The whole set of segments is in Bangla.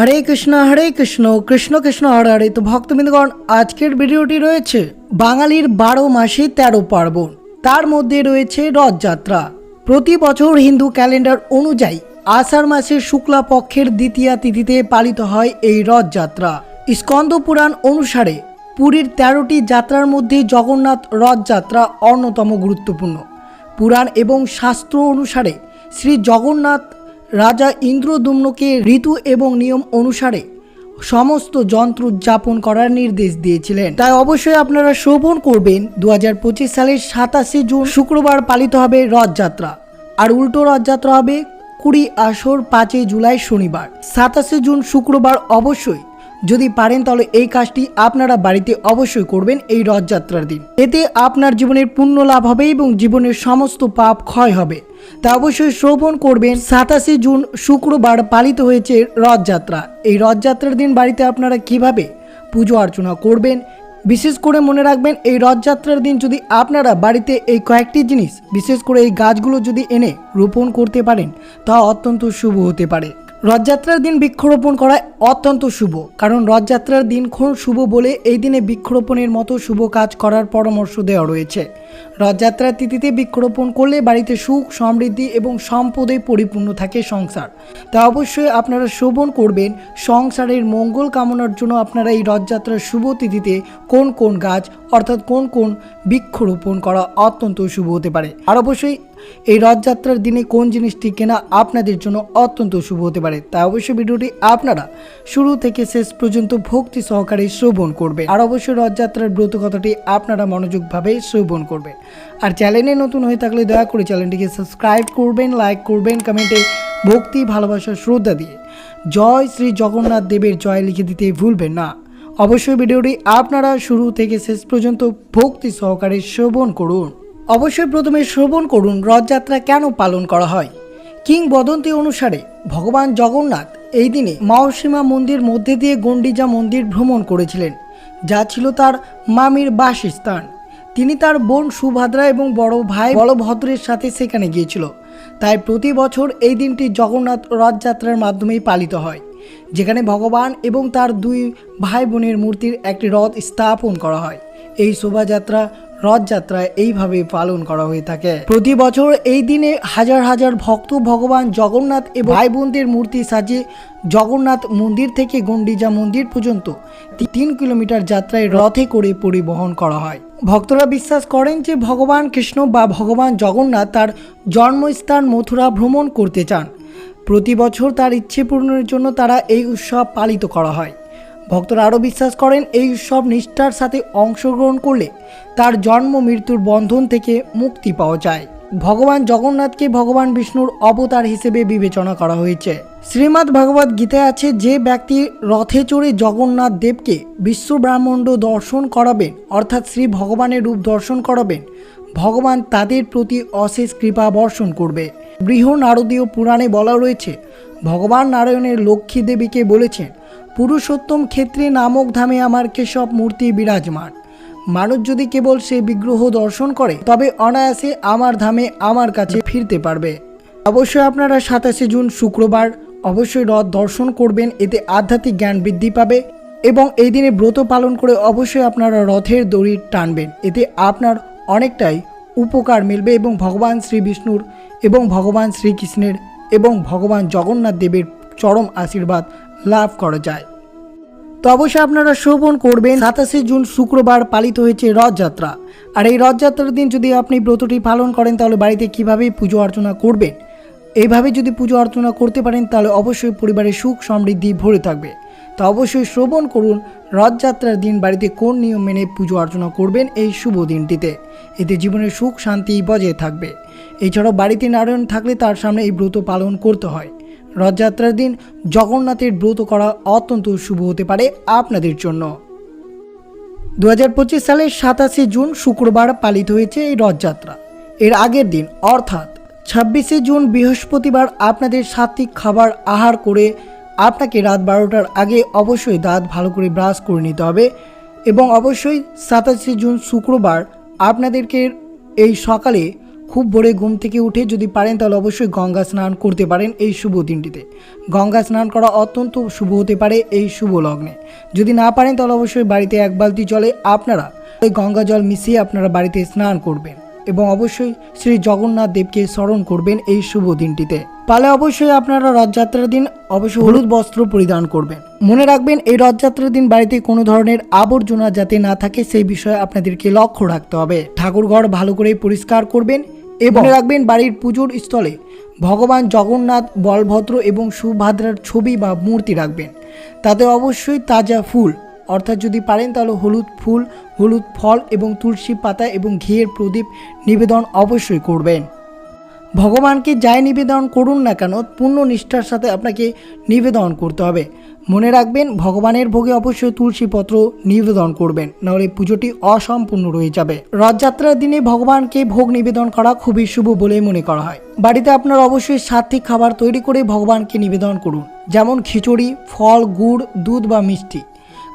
হরে কৃষ্ণ হরে কৃষ্ণ কৃষ্ণ কৃষ্ণ, হরে হরে। তো ভক্তবৃন্দগণ, আজকের ভিডিওটি রয়েছে বাঙালির বারো মাসে তেরো পার্বণ। তার মধ্যে রয়েছে রথযাত্রা। প্রতি বছর হিন্দু ক্যালেন্ডার অনুযায়ী আষাঢ় মাসের শুক্লা পক্ষের দ্বিতীয়া তিথিতে পালিত হয় এই রথযাত্রা। স্কন্দ পুরাণ অনুসারে পুরীর তেরোটি যাত্রার মধ্যে জগন্নাথ রথযাত্রা অন্যতম গুরুত্বপূর্ণ। পুরাণ এবং শাস্ত্র অনুসারে শ্রী জগন্নাথ রাজা ইন্দ্রদুম্নকে ঋতু এবং নিয়ম অনুসারে সমস্ত যন্ত্র উদযাপন করার নির্দেশ দিয়েছিলেন। তাই অবশ্যই আপনারা শ্রবণ করবেন। দু হাজার পঁচিশ সালের সাতাশে জুন শুক্রবার পালিত হবে রথযাত্রা। আর উল্টো রথযাত্রা হবে কুড়ি আসর পাঁচই জুলাই শনিবার। সাতাশে জুন শুক্রবার অবশ্যই যদি পারেন তাহলে এই কাজটি আপনারা বাড়িতে অবশ্যই করবেন এই রথযাত্রার দিন। এতে আপনার জীবনের পুণ্য লাভ হবে এবং জীবনের সমস্ত পাপ ক্ষয় হবে। তা অবশ্যই শ্রবণ করবেন। সাতাশে জুন শুক্রবার পালিত হয়েছে রথযাত্রা। এই রথযাত্রার দিন বাড়িতে আপনারা কীভাবে পুজো অর্চনা করবেন? বিশেষ করে মনে রাখবেন, এই রথযাত্রার দিন যদি আপনারা বাড়িতে এই কয়েকটি জিনিস, বিশেষ করে এই গাছগুলো যদি এনে রোপণ করতে পারেন, তা অত্যন্ত শুভ হতে পারে। রথযাত্রার দিন বৃক্ষরোপণ করা অত্যন্ত শুভ, কারণ রথযাত্রার দিন খুব শুভ বলে এই দিনে বৃক্ষরোপণের মতো শুভ কাজ করার পরামর্শ দেওয়া রয়েছে। রথযাত্রার তিথিতে বৃক্ষরোপণ করলে বাড়িতে সুখ, সমৃদ্ধি এবং সম্পদে পরিপূর্ণ থাকে সংসার। তা অবশ্যই আপনারা শোভন করবেন। সংসারের মঙ্গল কামনার জন্য আপনারা এই রথযাত্রার শুভ তিথিতে কোন কোন গাছ অর্থাৎ কোন কোন বৃক্ষরোপণ করা অত্যন্ত শুভ হতে পারে। আর অবশ্যই এই রথযাত্রার দিনে কোন জিনিসটি কেনা আপনাদের জন্য অত্যন্ত শুভ হতে পারে। তাই অবশ্যই ভিডিওটি আপনারা শুরু থেকে শেষ পর্যন্ত ভক্তি সহকারে শ্রবণ করবে আর অবশ্যই রথযাত্রার ব্রত কথাটি আপনারা মনোযোগভাবে শ্রবণ করবেন। আর চ্যানেলে নতুন হয়ে থাকলে দয়া করে চ্যানেলটিকে সাবস্ক্রাইব করবেন, লাইক করবেন, কমেন্টে ভক্তি, ভালোবাসা, শ্রদ্ধা দিয়ে। জয় শ্রী জগন্নাথ দেবের জয় লিখে দিতে ভুলবেন না। অবশ্যই ভিডিওটি আপনারা শুরু থেকে শেষ পর্যন্ত ভক্তি সহকারে শ্রবণ করুন। অবশ্যই প্রথমে শ্রবণ করুন, রথযাত্রা কেন পালন করা হয়? কিংবদন্তি অনুসারে ভগবান জগন্নাথ এই দিনে মাওসীমা মন্দির মধ্যে দিয়ে গণ্ডিজা মন্দির ভ্রমণ করেছিলেন, যা ছিল তার মামির বাসস্থান। তিনি তার বোন সুভাদ্রা এবং বড় ভাই বলভদ্রের সাথে সেখানে গিয়েছিল। তাই প্রতি বছর এই দিনটি জগন্নাথ রথযাত্রার মাধ্যমেই পালিত হয়, যেখানে ভগবান এবং তার দুই ভাই বোনের মূর্তির একটি রথ স্থাপন করা হয়। এই শোভাযাত্রা রথযাত্রা এইভাবে পালন করা হয়ে থাকে। প্রতি বছর এই দিনে হাজার হাজার ভক্ত ভগবান জগন্নাথ এবং ভাই বোনদের মূর্তি সাজিয়ে জগন্নাথ মন্দির থেকে গন্ডিজা মন্দির পর্যন্ত তিন কিলোমিটার যাত্রায় রথে করে পরিবহন করা হয়। ভক্তরা বিশ্বাস করেন যে ভগবান কৃষ্ণ বা ভগবান জগন্নাথ তার জন্মস্থান মথুরা ভ্রমণ করতে চান। প্রতি বছর তার ইচ্ছে পূরণের জন্য তারা এই উৎসব পালিত করা হয়। ভক্তরা আরও বিশ্বাস করেন এই উৎসব নিষ্ঠার সাথে অংশগ্রহণ করলে তার জন্ম, মৃত্যুর বন্ধন থেকে মুক্তি পাওয়া যায়। ভগবান জগন্নাথকে ভগবান বিষ্ণুর অবতার হিসেবে বিবেচনা করা হয়েছে। শ্রীমদ্ ভগবত গীতায় আছে, যে ব্যক্তি রথে চড়ে জগন্নাথ দেবকে বিশ্ব দর্শন করাবেন, অর্থাৎ শ্রী ভগবানের রূপ দর্শন করাবেন, ভগবান তাদের প্রতি অশেষ কৃপা বর্ষণ করবে। বৃহ নারদীয় পুরাণে বলা রয়েছে, ভগবান নারায়ণের লক্ষ্মী দেবীকে বলেছেন পুরুষোত্তম ক্ষেত্রে নামক ধামে আমার কেশব মূর্তি বিরাজমান। মানুষ যদি কেবল সে বিগ্রহ দর্শন করে, তবে অনায়াসে আমার ধামে আমার কাছে ফিরতে পারবে। অবশ্যই আপনারা সাতাশে জুন শুক্রবার অবশ্যই রথ দর্শন করবেন, এতে আধ্যাত্মিক জ্ঞান বৃদ্ধি পাবে এবং এই দিনে ব্রত পালন করে অবশ্যই আপনারা রথের দড়ি টানবেন। এতে আপনার অনেকটাই উপকার মিলবে এবং ভগবান শ্রী বিষ্ণুর এবং ভগবান শ্রীকৃষ্ণের এবং ভগবান জগন্নাথ দেবের চরম আশীর্বাদ লাভ করা যায়। তো অবশ্যই আপনারা শ্রবণ করবেন। সাতাশে জুন শুক্রবার পালিত হয়েছে রথযাত্রা। আর এই রথযাত্রার দিন যদি আপনি ব্রতটি পালন করেন, তাহলে বাড়িতে কীভাবে পুজো অর্চনা করবেন? এইভাবে যদি পুজো অর্চনা করতে পারেন, তাহলে অবশ্যই পরিবারের সুখ সমৃদ্ধি ভরে থাকবে। তো অবশ্যই শ্রবণ করুন, রথযাত্রার দিন বাড়িতে কোন নিয়ম মেনে পুজো অর্চনা করবেন এই শুভ দিনটিতে। এতে জীবনের সুখ শান্তি বজায় থাকবে। এছাড়াও বাড়িতে নারায়ণ থাকলে তার সামনে এই ব্রত পালন করতে হয়। রথযাত্রার দিন জগন্নাথের ব্রত করা অত্যন্ত শুভ হতে পারে আপনাদের জন্য। দু হাজার পঁচিশ সালের সাতাশে জুন শুক্রবার পালিত হয়েছে এই রথযাত্রা। এর আগের দিন, অর্থাৎ ছাব্বিশে জুন বৃহস্পতিবার আপনাদের সাত্বিক খাবার আহার করে আপনাকে রাত বারোটার আগে অবশ্যই দাঁত ভালো করে ব্রাশ করে নিতে হবে এবং অবশ্যই সাতাশে জুন শুক্রবার আপনাদেরকে এই সকালে খুব ভোরে ঘুম থেকে উঠে যদি পারেন তাহলে অবশ্যই গঙ্গা স্নান করতে পারেন এই শুভ দিনটিতে। গঙ্গা স্নান করা অত্যন্ত শুভ হতে পারে এই শুভ লগ্নে। যদি না পারেন তাহলে অবশ্যই বাড়িতে এক বালতি জলে আপনারা ওই গঙ্গা জল মিশিয়ে আপনারা বাড়িতে স্নান করবেন এবং অবশ্যই শ্রী জগন্নাথ দেবকে স্মরণ করবেন এই শুভ দিনটিতে। পালে অবশ্যই আপনারা রথযাত্রার দিন অবশ্যই হলুদ বস্ত্র পরিধান করবেন। মনে রাখবেন এই রথযাত্রার দিন বাড়িতে কোনো ধরনের আবর্জনা যাতে না থাকে সেই বিষয়ে আপনাদেরকে লক্ষ্য রাখতে হবে। ঠাকুরঘর ভালো করে পরিষ্কার করবেন এবং রাখবেন বাড়ির পুজোর স্থলে ভগবান জগন্নাথ, বলভদ্র এবং সুভদ্রার ছবি বা মূর্তি রাখবেন। তাতে অবশ্যই তাজা ফুল, অর্থাৎ যদি পারেন তাহলে হলুদ ফুল, হলুদ ফল এবং তুলসী পাতা এবং ঘিয়ের প্রদীপ নিবেদন অবশ্যই করবেন। ভগবানকে যাই নিবেদন করুন না কেন, পূর্ণ নিষ্ঠার সাথে আপনাকে নিবেদন করতে হবে। মনে রাখবেন, ভগবানের ভোগে অবশ্যই তুলসী পত্র নিবেদন করবেন, নাহলে পুজোটি অসম্পূর্ণ রয়ে যাবে। রথযাত্রার দিনে ভগবানকে ভোগ নিবেদন করা খুবই শুভ বলে মনে করা হয়। বাড়িতে আপনার অবশ্যই সাত্বিক খাবার তৈরি করে ভগবানকে নিবেদন করুন, যেমন খিচুড়ি, ফল, গুড়, দুধ বা মিষ্টি।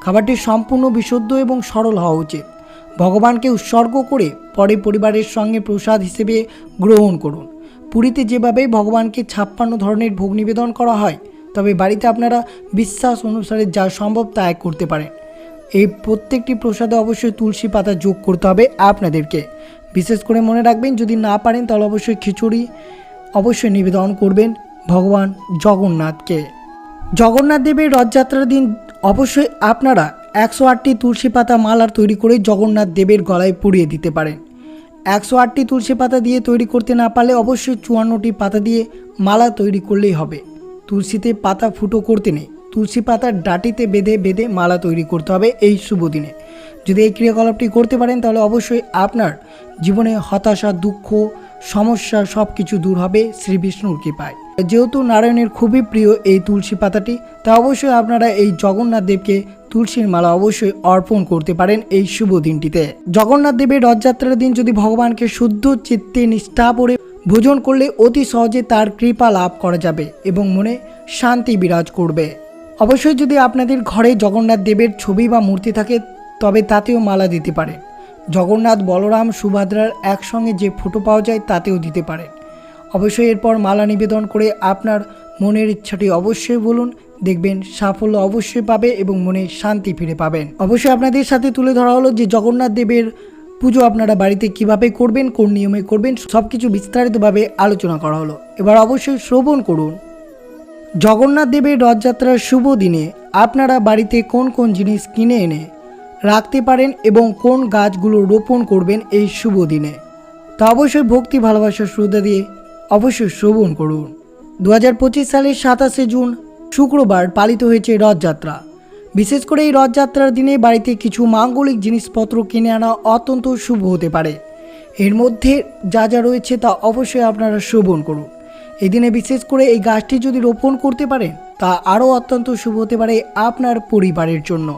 খাবারটি সম্পূর্ণ বিশুদ্ধ এবং সরল হওয়া উচিত। ভগবানকে উৎসর্গ করে পরে পরিবারের সঙ্গে প্রসাদ হিসেবে গ্রহণ করুন। পুরীতে যেভাবে ভগবানকে ছাপ্পান্ন ধরনের ভোগ নিবেদন করা হয় তবে বাড়িতে আপনারা বিশ্বাস অনুসারে যা সম্ভব তা এক করতে পারেন। এই প্রত্যেকটি প্রসাদে অবশ্যই তুলসী পাতা যোগ করতে হবে আপনাদেরকে। বিশেষ করে মনে রাখবেন, যদি না পারেন তাহলে অবশ্যই খিচুড়ি অবশ্যই নিবেদন করবেন ভগবান জগন্নাথকে। জগন্নাথ দেবের রথযাত্রার দিন অবশ্যই আপনারা একশো আটটি তুলসী পাতা মালার তৈরি করে জগন্নাথ দেবের গলায় পুড়িয়ে দিতে পারেন। একশো আটটি তুলসী পাতা দিয়ে তৈরি করতে না পারলে অবশ্যই চুয়ান্নটি পাতা দিয়ে মালা তৈরি করলেই হবে। তুলসীতে পাতা ফুটো করতে নেই। তুলসী পাতার ডাটিতে বেঁধে বেঁধে মালা তৈরি করতে হবে এই শুভ দিনে। যদি এই ক্রিয়াকলাপটি করতে পারেন, তাহলে অবশ্যই আপনার জীবনে হতাশা, দুঃখ, সমস্যা সব কিছু দূর হবে শ্রী বিষ্ণুর কৃপায়। যেহেতু নারায়ণের খুবই প্রিয় এই তুলসী পাতাটি, তা অবশ্যই আপনারা এই জগন্নাথ দেবকে তুলসীর মালা অবশ্যই অর্পণ করতে পারেন এই শুভ দিনটিতে। জগন্নাথ দেবের রথযাত্রার দিন যদি ভগবানকে শুদ্ধ চিত্তে নিষ্ঠা পরে ভোজন করলে অতি সহজে তার কৃপা লাভ করা যাবে এবং মনে শান্তি বিরাজ করবে। অবশ্যই যদি আপনাদের ঘরে জগন্নাথ দেবের ছবি বা মূর্তি থাকে, তবে তাতেও মালা দিতে পারেন জগন্নাথ, বলরাম, সুভদ্রার একসঙ্গে যে ফটো পাওয়া যায়, তাতেও দিতে পারেন অবশ্যই এরপর মালা নিবেদন করে আপনার মনের ইচ্ছাটি অবশ্যই বলুন দেখবেন সাফল্য অবশ্যই পাবে এবং মনে শান্তি ফিরে পাবেন। অবশ্যই আপনাদের সাথে তুলে ধরা হলো যে জগন্নাথ দেবের পুজো আপনারা বাড়িতে কীভাবে করবেন, কোন নিয়মে করবেন সব কিছু বিস্তারিতভাবে আলোচনা করা হলো। এবার অবশ্যই শ্রবণ করুন। জগন্নাথ দেবের রথযাত্রার শুভ দিনে আপনারা বাড়িতে কোন কোন জিনিস কিনে এনে রাখতে পারেন এবং কোন গাছগুলো রোপণ করবেন এই শুভ দিনে। তা অবশ্যই ভক্তি ভালোবাসার শ্রদ্ধা দিয়ে অবশ্যই শ্রবণ করুন। দু হাজার পঁচিশ সালের সাতাশে জুন, শুক্রবার পালিত হয়েছে রথযাত্রা। বিশেষ করে এই রথযাত্রার দিনে বাড়িতে কিছু মাঙ্গলিক জিনিসপত্র কিনে আনা অত্যন্ত শুভ হতে পারে। এর মধ্যে যা যা রয়েছে তা অবশ্যই আপনারা শ্রবণ করুন। এই দিনে বিশেষ করে এই গাছটি যদি রোপণ করতে পারেন, তা আরও অত্যন্ত শুভ হতে পারে আপনার পরিবারের জন্য।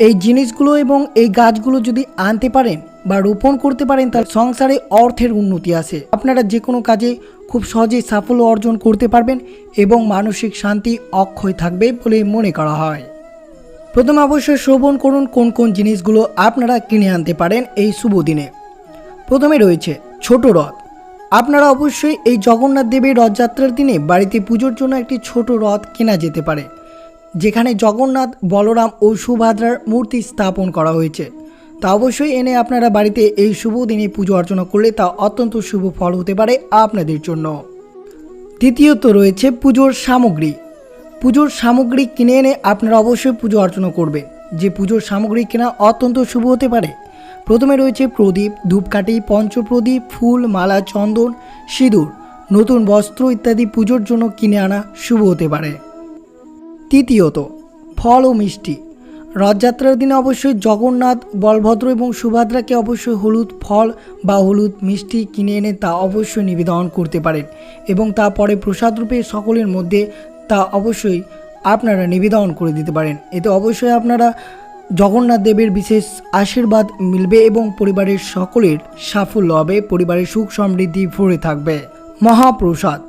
এই জিনিসগুলো এবং এই গাছগুলো যদি আনতে পারেন বা রোপণ করতে পারেন, তার সংসারে অর্থের উন্নতি আসে। আপনারা যে কোনো কাজে খুব সহজেই সাফল্য অর্জন করতে পারবেন এবং মানসিক শান্তি অক্ষয় থাকবে বলে মনে করা হয়। প্রথমে অবশ্যই শ্রবণ করুন কোন কোন জিনিসগুলো আপনারা কিনে আনতে পারেন এই শুভ দিনে। প্রথমে রয়েছে ছোট রথ। আপনারা অবশ্যই এই জগন্নাথ দেবের রথযাত্রার দিনে বাড়িতে পুজোর জন্য একটি ছোট রথ কেনা যেতে পারে, যেখানে জগন্নাথ, বলরাম ও সুভদ্রার মূর্তি স্থাপন করা হয়েছে। তা অবশ্যই এনে আপনারা বাড়িতে এই শুভ দিনে পুজো অর্চনা করলে তা অত্যন্ত শুভ ফল হতে পারে আপনাদের জন্য। দ্বিতীয়ত রয়েছে পুজোর সামগ্রী। পুজোর সামগ্রী কিনে এনে আপনারা অবশ্যই পুজো অর্চনা করবেন। যে পুজোর সামগ্রী কেনা অত্যন্ত শুভ হতে পারে। প্রথমে রয়েছে প্রদীপ, ধূপকাঠি, পঞ্চপ্রদীপ, ফুল, মালা, চন্দন, সিঁদুর, নতুন বস্ত্র ইত্যাদি পুজোর জন্য কিনে আনা শুভ হতে পারে। তৃতীয়ত, ফল ও মিষ্টি। রথযাত্রার দিনে অবশ্যই জগন্নাথ, বলভদ্র এবং সুভদ্রাকে অবশ্যই হলুদ ফল বা হলুদ মিষ্টি কিনে এনে তা অবশ্যই নিবেদন করতে পারেন এবং তা পরে প্রসাদ রূপে সকলের মধ্যে তা অবশ্যই আপনারা নিবেদন করে দিতে পারেন। এতে অবশ্যই আপনারা জগন্নাথ দেবের বিশেষ আশীর্বাদ মিলবে এবং পরিবারের সকলের সাফল্য হবে, পরিবারের সুখ সমৃদ্ধি ভরে থাকবে। মহাপ্রসাদ।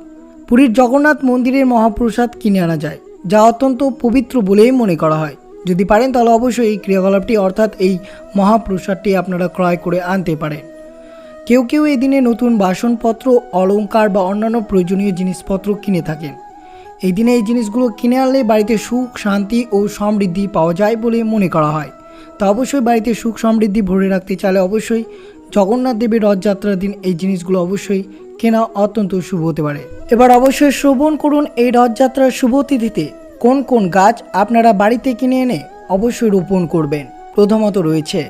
পুরীর জগন্নাথ মন্দিরের মহাপ্রসাদ কিনে আনা যায়, যা অত্যন্ত পবিত্র বলেই মনে করা হয়। যদি পারেন তাহলে অবশ্যই এই ক্রিয়াকলাপটি, অর্থাৎ এই মহাপ্রসাদটি আপনারা ক্রয় করে আনতে পারেন। কেউ কেউ এই দিনে নতুন বাসনপত্র, অলংকার বা অন্যান্য প্রয়োজনীয় জিনিসপত্র কিনে থাকেন। এই দিনে এই জিনিসগুলো কিনে আনলে বাড়িতে সুখ, শান্তি ও সমৃদ্ধি পাওয়া যায় বলে মনে করা হয়। তা অবশ্যই বাড়িতে সুখ, সমৃদ্ধি ভরে রাখতে চাইলে অবশ্যই জগন্নাথ দেবের রথযাত্রার দিন এই জিনিসগুলো অবশ্যই কেনা অত্যন্ত শুভ হতে পারে। এবার অবশ্যই শ্রবণ করুন এই রথযাত্রার শুভ তিথিতে। কোন কোন গাছ আপনারা বাড়িতে কিনে এনে অবশ্যই রোপণ করবেন? প্রথমত রয়েছে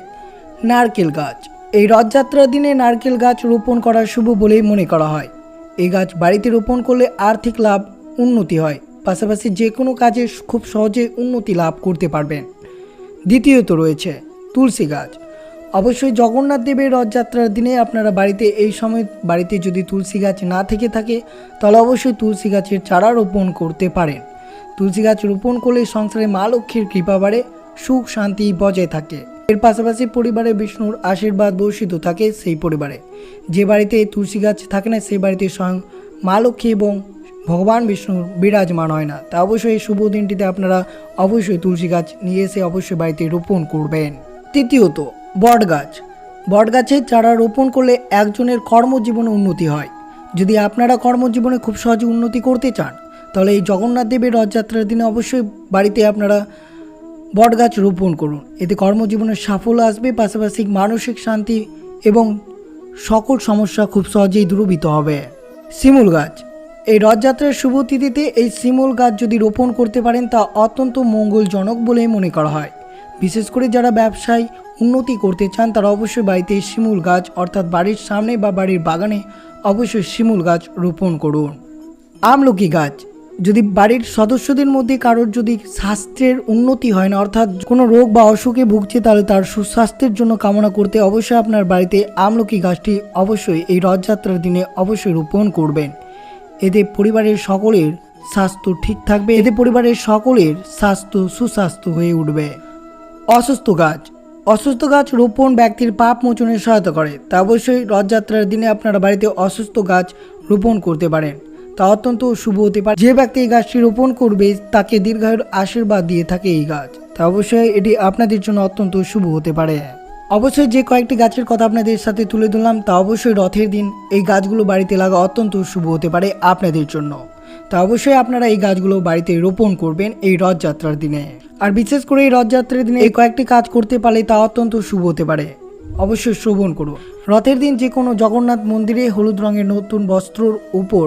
নারকেল গাছ। এই রথযাত্রার দিনে নারকেল গাছ রোপণ করা শুভ বলেই মনে করা হয়। এই গাছ বাড়িতে রোপণ করলে আর্থিক লাভ উন্নতি হয়। পাশাপাশি যে কোনো কাজে খুব সহজে উন্নতি লাভ করতে পারবেন। দ্বিতীয়ত রয়েছে তুলসী গাছ। অবশ্যই জগন্নাথ দেবের রথযাত্রার দিনে আপনারা বাড়িতে এই সময় বাড়িতে যদি তুলসী গাছ না থেকে থাকে, তাহলে অবশ্যই তুলসী গাছের চারা রোপণ করতে পারেন। তুলসী গাছ রোপণ করলে সংসারে মা লক্ষ্মীর কৃপা বাড়ে, সুখ শান্তি বজায় থাকে। এর পাশাপাশি পরিবারে বিষ্ণুর আশীর্বাদ বর্ষিত থাকে সেই পরিবারে। যে বাড়িতে তুলসী গাছ থাকে না সেই বাড়িতে স্বয়ং মা লক্ষ্মী এবং ভগবান বিষ্ণুর বিরাজমান হয় না। তা অবশ্যই এই শুভ দিনটিতে আপনারা অবশ্যই তুলসী গাছ নিয়ে এসে অবশ্যই বাড়িতে রোপণ করবেন। তৃতীয়ত বট গাছ বট গাছের চারা রোপণ করলে একজনের কর্মজীবনে উন্নতি হয়। যদি আপনারা কর্মজীবনে খুব সহজে উন্নতি করতে চান, তাহলে এই জগন্নাথ দেবের রথযাত্রার দিনে অবশ্যই বাড়িতে আপনারা বট গাছ রোপণ করুন। এতে কর্মজীবনের সাফল্য আসবে, পাশাপাশি মানসিক শান্তি এবং সকল সমস্যা খুব সহজেই দূরীভূত হবে। শিমুল গাছ। এই রথযাত্রার শুভ তিথিতে এই শিমুল গাছ যদি রোপণ করতে পারেন তা অত্যন্ত মঙ্গলজনক বলেই মনে করা হয়। বিশেষ করে যারা ব্যবসায় উন্নতি করতে চান, তারা অবশ্যই বাড়িতে শিমুল গাছ, অর্থাৎ বাড়ির সামনে বা বাড়ির বাগানে অবশ্যই শিমুল গাছ রোপণ করুন। আমলকি গাছ, যদি বাড়ির সদস্যদের মধ্যে কারোর যদি স্বাস্থ্যের উন্নতি হয় না, অর্থাৎ কোনো রোগ বা অসুখে ভুগছে, তাহলে তার সুস্বাস্থ্যের জন্য কামনা করতে অবশ্যই আপনার বাড়িতে আমলকি গাছটি অবশ্যই এই রথযাত্রার দিনে অবশ্যই রোপণ করবেন। এতে পরিবারের সকলের স্বাস্থ্য ঠিক থাকবে। এতে পরিবারের সকলের স্বাস্থ্য সুস্বাস্থ্য হয়ে উঠবে। অসুস্থ গাছ। অসুস্থ গাছ রোপণ ব্যক্তির পাপ মোচনে সহায়তা করে। তা অবশ্যই রথযাত্রার দিনে আপনারা বাড়িতে অসুস্থ গাছ রোপণ করতে পারেন। তা অত্যন্ত শুভ হতে পারে। যে ব্যক্তি এই গাছটি রোপণ করবে, তাকে দীর্ঘায়ুর আশীর্বাদ দিয়ে থাকে এই গাছ। তা অবশ্যই এটি আপনাদের জন্য অত্যন্ত শুভ হতে পারে। অবশ্যই যে কয়েকটি গাছের কথা আপনাদের সাথে তুলে ধরলাম, তা অবশ্যই রথের দিন এই গাছগুলো বাড়িতে লাগা অত্যন্ত শুভ হতে পারে আপনাদের জন্য। তা অবশ্যই আপনারা এই গাছগুলো বাড়িতে রোপণ করবেন এই রথযাত্রার দিনে। আর বিশেষ করে এই রথযাত্রার দিনে এই কয়েকটি কাজ করতে পারলে তা অত্যন্ত শুভ হতে পারে। অবশ্যই শ্রবণ করুন। রথের দিন যে কোনো জগন্নাথ মন্দিরে হলুদ রঙের নতুন বস্ত্রর উপর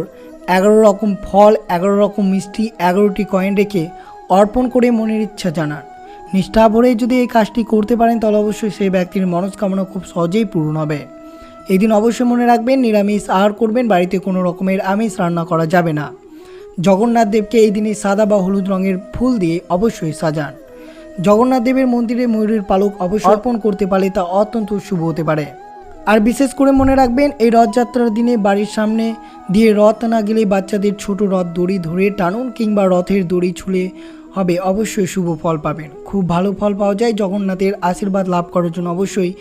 এগারো রকম ফল, এগারো রকম মিষ্টি, এগারোটি কয়েন রেখে অর্পণ করে মনের ইচ্ছা জানান। নিষ্ঠা ভরে যদি এই কাজটি করতে পারেন, তাহলে অবশ্যই সেই ব্যক্তির মনস্কামনা খুব সহজেই পূরণ হবে। এই দিন অবশ্যই মনে রাখবেন, নিরামিষ আহার করবেন, বাড়িতে কোনো রকমের আমিষ রান্না করা যাবে না। জগন্নাথ দেবকে এই দিনে সাদা বা হলুদ রঙের ফুল দিয়ে অবশ্যই সাজান। জগন্নাথ দেবের মন্দিরে ময়ূরের পালক অবশ্যই অর্পণ করতে পারলে তা অত্যন্ত শুভ হতে পারে। আর বিশেষ করে মনে রাখবেন, এই রথযাত্রার দিনে বাড়ির সামনে দিয়ে রথ না গেলে বাচ্চাদের ছোট রথ দড়ি ধরে টানুন কিংবা রথের দড়ি ছুলে হবে, অবশ্যই শুভ ফল পাবেন। খুব ভালো ফল পাওয়া যায়, জগন্নাথের আশীর্বাদ লাভ করার জন্য অবশ্যই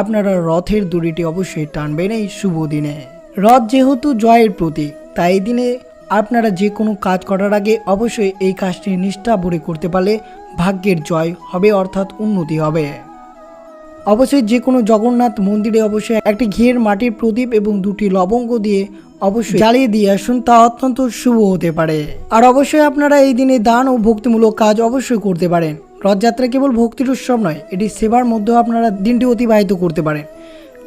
আপনারা রথের দড়িটি অবশ্যই টানবেন এই শুভ দিনে। রথ যেহেতু জয়ের প্রতীক, তাই দিনে আপনারা যে কোনো কাজ করার আগে অবশ্যই এই কাজটি নিষ্ঠা ভরে করতে পারলে ভাগ্যের জয় হবে, অর্থাৎ উন্নতি হবে। অবশ্যই যে কোনো জগন্নাথ মন্দিরে অবশ্যই একটি ঘিয়ের মাটির প্রদীপ এবং দুটি লবঙ্গ দিয়ে অবশ্যই জ্বালিয়ে দিয়ে আসুন, তা অত্যন্ত শুভ হতে পারে। আর অবশ্যই আপনারা এই দিনে দান ও ভক্তিমূলক কাজ অবশ্যই করতে পারেন। রথযাত্রা কেবল ভক্তির উৎসব নয়, এটি সেবার মধ্যেও আপনারা দিনটি অতিবাহিত করতে পারেন।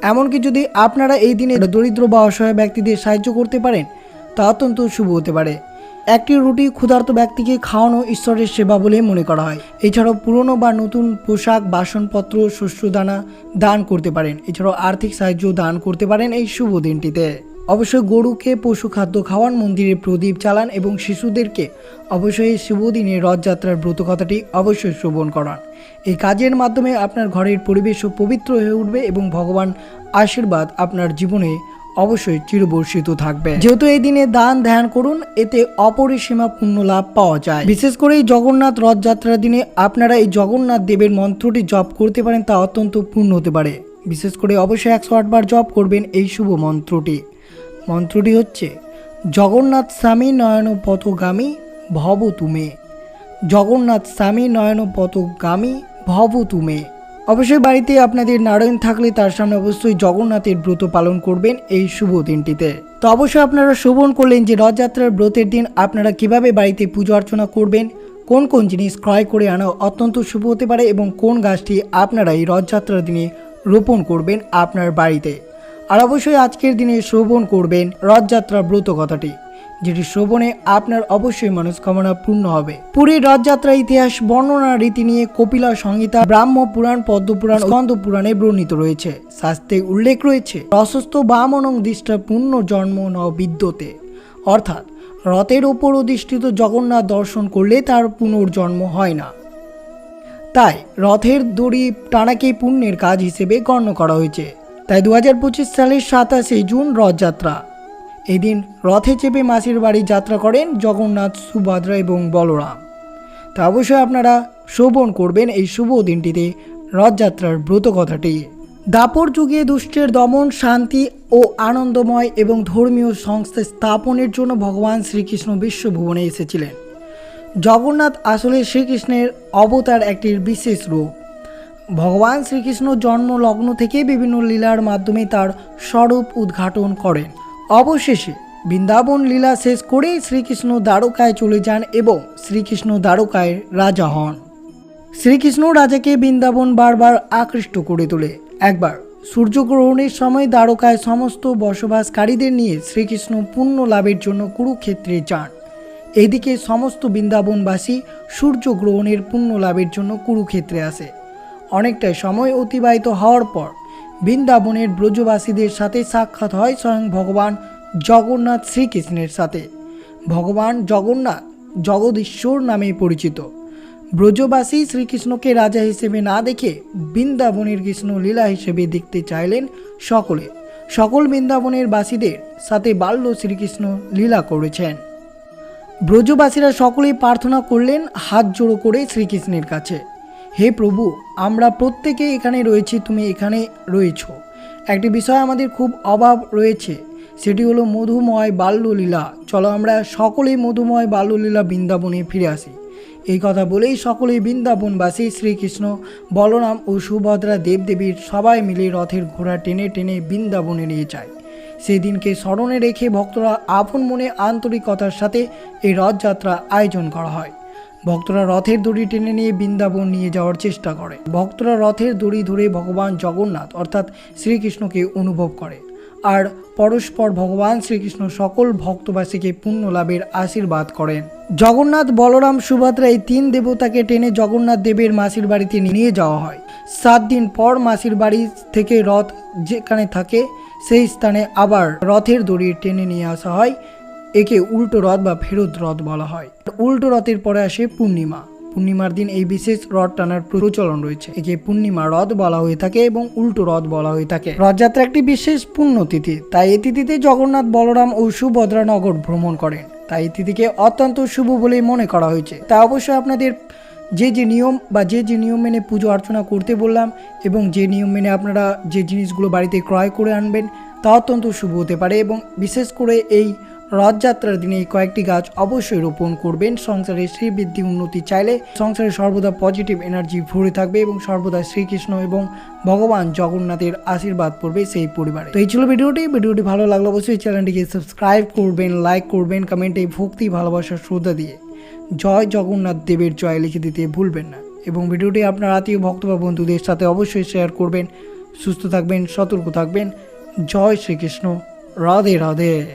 এমনকি যদি আপনারা এই দিনে দরিদ্র বা অসহায় ব্যক্তিদের সাহায্য করতে পারেন, তা অত্যন্ত শুভ হতে পারে। একটি রুটি ক্ষুধার্ত ব্যক্তিকে খাওয়ানো ঈশ্বরের সেবা বলে মনে করা হয়। এছাড়াও পুরনো বা নতুন পোশাক, বাসনপত্র, শস্যদানা দান করতে পারেন। এছাড়াও আর্থিক সাহায্য দান করতে পারেন এই শুভ দিনটিতে। অবশ্যই গরুকে পশু খাদ্য খাওয়ান, মন্দিরে প্রদীপ চালান এবং শিশুদেরকে অবশ্যই শুভ দিনে রথযাত্রার ব্রত কথাটি অবশ্যই শ্রবণ করান। এই কাজের মাধ্যমে আপনার ঘরের পরিবেশও পবিত্র হয়ে উঠবে এবং ভগবান আশীর্বাদ আপনার জীবনে অবশ্যই চিরবর্ষিত থাকবে। যেহেতু এই দিনে দান ধ্যান করুন, এতে অপরিসীমা পুণ্য লাভ পাওয়া যায়। বিশেষ করে এই জগন্নাথ রথযাত্রার দিনে আপনারা এই জগন্নাথ দেবের মন্ত্রটি জপ করতে পারেন, তা অত্যন্ত পূর্ণ হতে পারে। বিশেষ করে অবশ্যই একশো আটবার জপ করবেন এই শুভ মন্ত্রটি। মন্ত্রটি হচ্ছে, জগন্নাথ স্বামী নয়ন পথগামী ভব তুমে। জগন্নাথ স্বামী নয়ন পথগামী ভব তুমে। অবশ্যই বাড়িতে আপনাদের নারায়ণ থাকলে তার সামনে অবশ্যই জগন্নাথের ব্রত পালন করবেন এই শুভ দিনটিতে। তো অবশ্যই আপনারা শ্রবণ করলেন যে রথযাত্রার ব্রতের দিন আপনারা কীভাবে বাড়িতে পুজো অর্চনা করবেন, কোন কোন জিনিস ক্রয় করে আনা অত্যন্ত শুভ হতে পারে এবং কোন গাছটি আপনারা এই রথযাত্রার দিনে রোপণ করবেন আপনার বাড়িতে। আর অবশ্যই আজকের দিনে শ্রবণ করবেন রথযাত্রা ব্রত কথাটি। যেটি শ্রবণে আপনার অবশ্যই মনস্কামনা পূর্ণ হবে। পুরীর রথযাত্রা ইতিহাস, বর্ণনা, রীতি নিয়ে কপিলা সংহিতা, ব্রাহ্ম পুরাণ পদ্মপুরাণ স্কন্দ পুরাণে বর্ণিত রয়েছে। শাস্ত্রে উল্লেখ রয়েছে, প্রশস্ত বামনং দৃষ্টা পূর্ণ জন্ম ন বিদ্যতে। অর্থাৎ, রথের ওপর অধিষ্ঠিত জগন্নাথ দর্শন করলে তার পুনর্জন্ম হয় না। তাই, রথের দড়ি টানাকে পুণ্যের কাজ হিসেবে গণ্য করা হয়েছে। তাই দু হাজার পঁচিশ সালের সাতাশে জুন রথযাত্রা। এই দিন রথে চেপে মাসির বাড়ি যাত্রা করেন জগন্নাথ, সুভদ্রা এবং বলরাম। তা অবশ্যই আপনারা শ্রবণ করবেন এই শুভ দিনটিতে রথযাত্রার ব্রত কথাটি। দাপর যুগে দুষ্টের দমন, শান্তি ও আনন্দময় এবং ধর্মীয় সংস্থা স্থাপনের জন্য ভগবান শ্রীকৃষ্ণ বিশ্বভুবনে এসেছিলেন। জগন্নাথ আসলে শ্রীকৃষ্ণের অবতার একটি বিশেষ রূপ। ভগবান শ্রীকৃষ্ণ জন্ম লগ্ন থেকে বিভিন্ন লীলার মাধ্যমে তার স্বরূপ উদ্ঘাটন করেন। অবশেষে বৃন্দাবন লীলা শেষ করে শ্রীকৃষ্ণ দ্বারকায় চলে যান এবং শ্রীকৃষ্ণ দ্বারকায় রাজা হন। শ্রীকৃষ্ণ রাজাকে বৃন্দাবন বারবার আকৃষ্ট করে তোলে। একবার সূর্যগ্রহণের সময় দ্বারকায় সমস্ত বসবাসকারীদের নিয়ে শ্রীকৃষ্ণ পুণ্য লাভের জন্য কুরুক্ষেত্রে যান। এদিকে সমস্ত বৃন্দাবনবাসী সূর্যগ্রহণের পুণ্য লাভের জন্য কুরুক্ষেত্রে আসে। অনেকটা সময় অতিবাহিত হওয়ার পর বৃন্দাবনের ব্রজবাসীদের সাথে সাক্ষাৎ হয় স্বয়ং ভগবান জগন্নাথ শ্রীকৃষ্ণের সাথে। ভগবান জগন্নাথ জগদীশ্বর নামে পরিচিত। ব্রজবাসী শ্রীকৃষ্ণকে রাজা হিসেবে না দেখে বৃন্দাবনের কৃষ্ণ লীলা হিসেবে দেখতে চাইলেন সকলে। সকল বৃন্দাবনের বাসীদের সাথে বাল্য শ্রীকৃষ্ণ লীলা করেছেন। ব্রজবাসীরা সকলেই প্রার্থনা করলেন হাত জোড়ো করে শ্রীকৃষ্ণের কাছে। হে প্রভু, আমরা প্রত্যেকে এখানে রয়েছি, তুমি এখানে রয়েছ। একটি বিষয় আমাদের খুব অভাব রয়েছে, সেটি হলো মধুময় বাল্যলীলা। চলো আমরা সকলেই মধুময় বাল্যলীলা বৃন্দাবনে ফিরে আসি। এই কথা বলেই সকলেই বৃন্দাবনবাসী শ্রীকৃষ্ণ বলরাম ও সুভদ্রা দেবদেবীর সবাই মিলে রথের ঘোড়া টেনে টেনে বৃন্দাবনে নিয়ে যায়। সেই দিনকে স্মরণে রেখে ভক্তরা আপন মনে আন্তরিকতার সাথে এই রথযাত্রা আয়োজন করা হয়। ভক্তরা রথের দড়ি টেনে নিয়ে বৃন্দাবন নিয়ে যাওয়ার চেষ্টা করে। ভক্তরা রথের দড়ি ধরে ভগবান জগন্নাথ, অর্থাৎ শ্রীকৃষ্ণকে অনুভব করে। আর পরস্পর ভগবান শ্রীকৃষ্ণ সকল ভক্তবাসীকে পুণ্য লাভের আশীর্বাদ করেন। জগন্নাথ বলরাম সুভদ্রা এই তিন দেবতাকে টেনে জগন্নাথ দেবের মাসির বাড়িতে নিয়ে যাওয়া হয়। সাত দিন পর মাসির বাড়ি থেকে রথ যেখানে থাকে, সেই স্থানে আবার রথের দড়ি টেনে নিয়ে আসা হয়। একে উল্টো রথ বা ফেরত রথ বলা হয়। উল্টো রথের পরে আসে পূর্ণিমা। পূর্ণিমার দিন এই বিশেষ রথ টানার প্রচলন রয়েছে। একে পূর্ণিমা রথ বলা হয়ে থাকে এবং উল্টো রথ বলা হয়ে থাকে। রথযাত্রা একটি বিশেষ পুণ্যতিথি। তাই এই তিথিতে জগন্নাথ বলরাম ও সুভদ্রা নগর ভ্রমণ করেন। তাই এই তিথিকে অত্যন্ত শুভ বলেই মনে করা হয়েছে। তা অবশ্যই আপনাদের যে যে নিয়ম বা যে যে নিয়ম মেনে পুজো অর্চনা করতে বললাম এবং যে নিয়ম মেনে আপনারা যে জিনিসগুলো বাড়িতে ক্রয় করে আনবেন, তা অত্যন্ত শুভ হতে পারে এবং বিশেষ করে এই রথযাত্রার দিনে এই কয়েকটি গাছ অবশ্যই রোপণ করবেন। সংসারে শ্রীবৃদ্ধি উন্নতি চাইলে সংসারে সর্বদা পজিটিভ এনার্জি ভরে থাকবে এবং সর্বদা শ্রীকৃষ্ণ এবং ভগবান জগন্নাথের আশীর্বাদ পড়বে সেই পরিবারে। তো এই ছিল ভিডিওটি। ভিডিওটি ভালো লাগলে অবশ্যই চ্যানেলটিকে সাবস্ক্রাইব করবেন লাইক করবেন কমেন্টে ভক্তি, ভালোবাসা, শ্রদ্ধা দিয়ে জয় জগন্নাথ দেবের জয় লিখে দিতে ভুলবেন না। এবং ভিডিওটি আপনার আত্মীয়, ভক্ত বা বন্ধুদের সাথে অবশ্যই শেয়ার করবেন। সুস্থ থাকবেন, সতর্ক থাকবেন। জয় শ্রীকৃষ্ণ। রাধে রাধে।